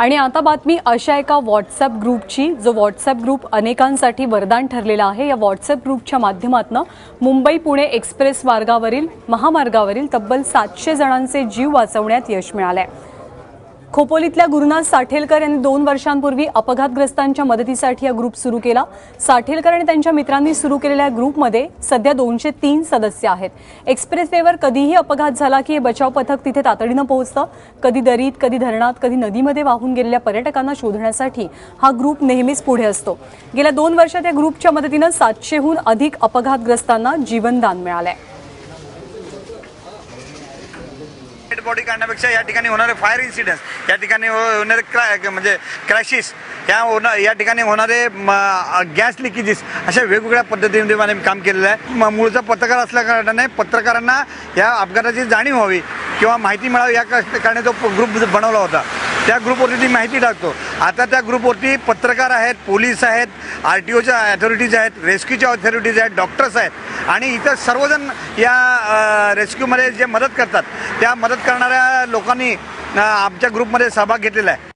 आणि आता बातमी अशा एका व्हॉट्सअप ग्रुपची जो व्हॉट्सअप ग्रुप अनेकांसाठी वरदान ठरलेला आहे. या व्हॉट्सअप ग्रुपच्या माध्यमातून मुंबई पुणे एक्सप्रेस मार्गावरील महामार्गावरील तब्बल सातशे जणांचे जीव वाचवण्यात यश मिळालंय. खोपोलीतल्या गुरुनाथ साठेलकर यांनी दोन वर्षांपूर्वी अपघातग्रस्तांच्या मदतीसाठी हा ग्रुप सुरू केला. साठेलकर आणि त्यांच्या मित्रांनी सुरू केलेल्या या ग्रुपमध्ये सध्या दोनशे तीन सदस्य आहेत. एक्सप्रेसवेवर कधीही अपघात झाला की हे बचाव पथक तिथे तातडीनं पोहोचतं. कधी दरीत कधी धरणात कधी नदीमध्ये वाहून गेलेल्या पर्यटकांना शोधण्यासाठी हा ग्रुप नेहमीच पुढे असतो. गेल्या दोन वर्षात या ग्रुपच्या मदतीनं सातशेहून अधिक अपघातग्रस्तांना जीवनदान मिळालंय. डेड बॉडी काढण्यापेक्षा या ठिकाणी होणारे फायर हो- म्हणजे इन्सिडेंट्स या ठिकाणी होणारे क्रा म्हणजे क्रॅशिस या होणार या ठिकाणी होणारे गॅस लिकेजेस अशा वेगवेगळ्या पद्धतीने आम्ही काम केलेलं आहे. म- मूळचा पत्रकार असल्या कारणाने पत्रकारांना या अपघाताची जाणीव व्हावी किंवा माहिती मिळावी या कारणे तो ग्रुप बनवला होता. त्या ग्रुपवरती ती माहिती टाकतो. आता त्या ग्रुपवरती पत्रकार आहेत पोलीस आहेत आर टी ओच्या ॲथॉरिटीज आहेत रेस्क्यूच्या ऑथॉरिटीज आहेत डॉक्टर्स आहेत. आणि इतर सर्वजण या रेस्क्यूमध्ये जे मदत करतात त्या मदत करणाऱ्या लोकांनी आमच्या ग्रुपमध्ये सहभाग घेतलेला आहे.